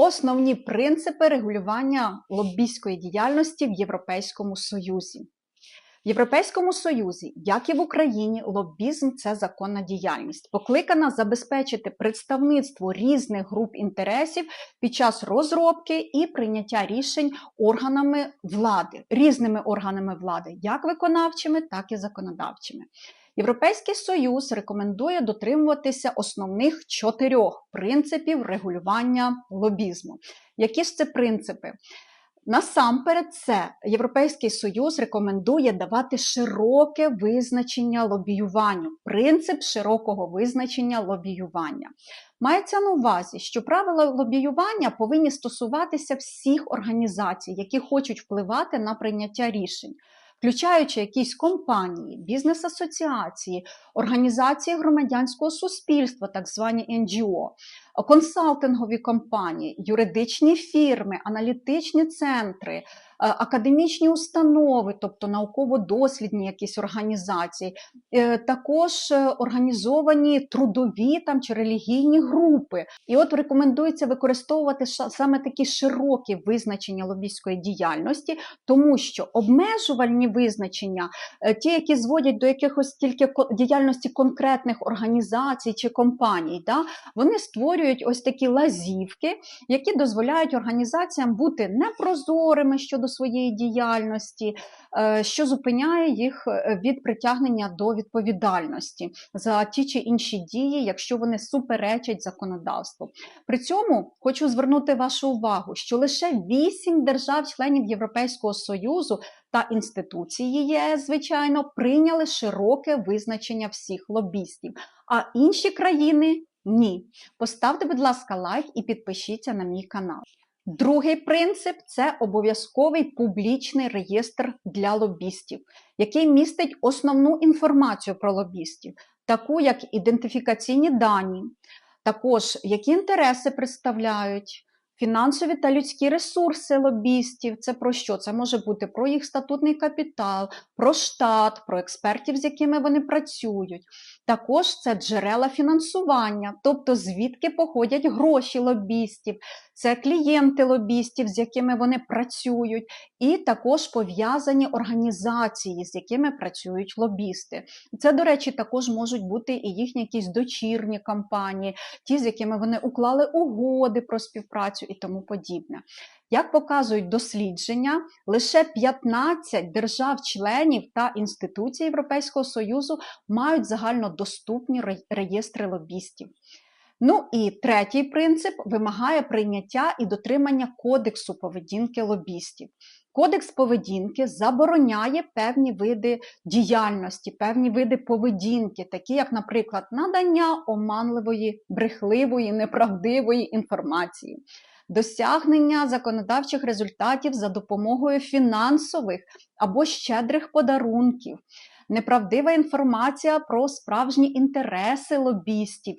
Основні принципи регулювання лобійської діяльності в Європейському Союзі. В Європейському Союзі, як і в Україні, лобізм це законна діяльність, покликана забезпечити представництво різних груп інтересів під час розробки і прийняття рішень органами влади, різними органами влади, як виконавчими, так і законодавчими. Європейський союз рекомендує дотримуватися основних чотирьох принципів регулювання лобізму. Які ж це принципи? Насамперед, це Європейський Союз рекомендує давати широке визначення лобіюванню, принцип широкого визначення лобіювання. Мається на увазі, що правила лобіювання повинні стосуватися всіх організацій, які хочуть впливати на прийняття рішень включаючи якісь компанії, бізнес-асоціації, організації громадянського суспільства, так звані НГО, консалтингові компанії, юридичні фірми, аналітичні центри, академічні установи, тобто науково-дослідні якісь організації, е, також е, організовані трудові там чи релігійні групи. І от рекомендується використовувати саме такі широкі визначення лобійської діяльності, тому що обмежувальні визначення, ті, які зводять до якихось тільки діяльності конкретних організацій чи компаній, да, вони створюють ось такі лазівки, які дозволяють організаціям бути непрозорими щодо своєї діяльності, е, що зупиняє їх е, від притягнення до відповідальності за ті чи інші дії, якщо вони суперечать законодавству. При цьому хочу звернути вашу увагу, що лише вісім держав-членів Європейського союзу. Та інституції ЄС, звичайно, прийняли широке визначення всіх лобістів, а інші країни ні. Поставте, будь ласка, лайк і підпишіться на мій канал. Другий принцип це обов'язковий публічний реєстр для лобістів, який містить основну інформацію про лобістів, таку як ідентифікаційні дані, також які інтереси представляють, Фінансові та людські ресурси лобістів це про що? Це може бути про їх статутний капітал, про штат, про експертів, з якими вони працюють. Також це джерела фінансування, тобто звідки походять гроші лобістів, це клієнти лобістів, з якими вони працюють, і також пов'язані організації, з якими працюють лобісти. Це, до речі, також можуть бути і їхні якісь дочірні компанії, ті, з якими вони уклали угоди про співпрацю і тому подібне. Як показують дослідження, лише 15 держав-членів та інституцій Європейського Союзу мають загальнодоступні реєстри лобістів. Ну і третій принцип вимагає прийняття і дотримання кодексу поведінки лобістів. Кодекс поведінки забороняє певні види діяльності, певні види поведінки, такі як, наприклад, надання оманливої, брехливої, неправдивої інформації, досягнення законодавчих результатів за допомогою фінансових або щедрих подарунків, неправдива інформація про справжні інтереси лобістів.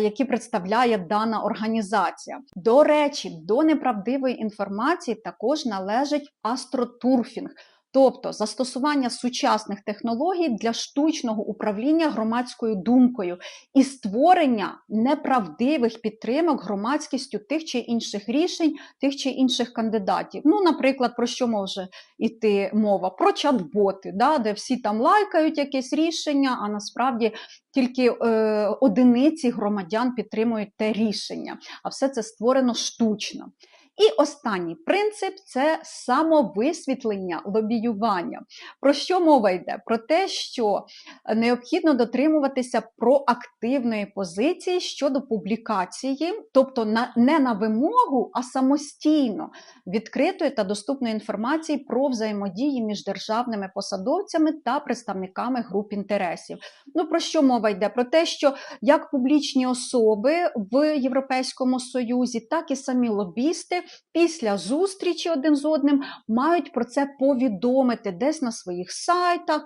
Які представляє дана організація. До речі, до неправдивої інформації також належить астротурфінг, Тобто застосування сучасних технологій для штучного управління громадською думкою і створення неправдивих підтримок громадськістю тих чи інших рішень, тих чи інших кандидатів. Ну, наприклад, про що може йти мова? Про чат-боти, да, де всі там лайкають якесь рішення, а насправді тільки е, одиниці громадян підтримують те рішення. А все це створено штучно. І останній принцип це самовисвітлення лобіювання. Про що мова йде? Про те, що необхідно дотримуватися проактивної позиції щодо публікації, тобто на, не на вимогу, а самостійно відкритої та доступної інформації про взаємодії між державними посадовцями та представниками груп інтересів. Ну про що мова йде? Про те, що як публічні особи в Європейському Союзі, так і самі лобісти після зустрічі один з одним мають про це повідомити десь на своїх сайтах,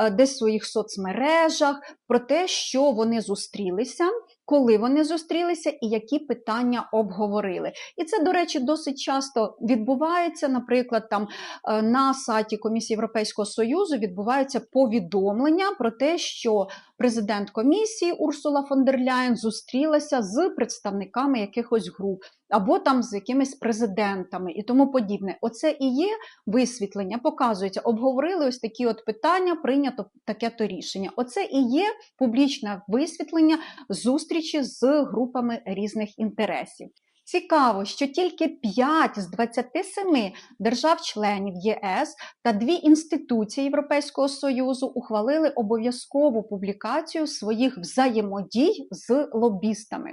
е, десь в своїх соцмережах, про те, що вони зустрілися коли вони зустрілися і які питання обговорили. І це, до речі, досить часто відбувається. Наприклад, там е, на сайті Комісії Європейського Союзу відбуваються повідомлення про те, що президент комісії Урсула фон дер Ляєн зустрілася з представниками якихось груп або там з якимись президентами і тому подібне. Оце і є висвітлення, показується, обговорили ось такі от питання, прийнято таке то рішення. Оце і є публічне висвітлення зустрічі з групами різних інтересів. Цікаво, що тільки 5 з 27 держав-членів ЄС та дві інституції Європейського Союзу ухвалили обов'язкову публікацію своїх взаємодій з лобістами.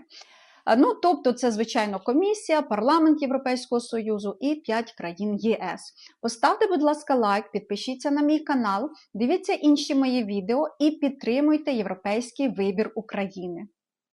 Ну, тобто, це звичайно комісія, парламент Європейського Союзу і 5 країн ЄС. Поставте, будь ласка, лайк, підпишіться на мій канал, дивіться інші мої відео і підтримуйте європейський вибір України.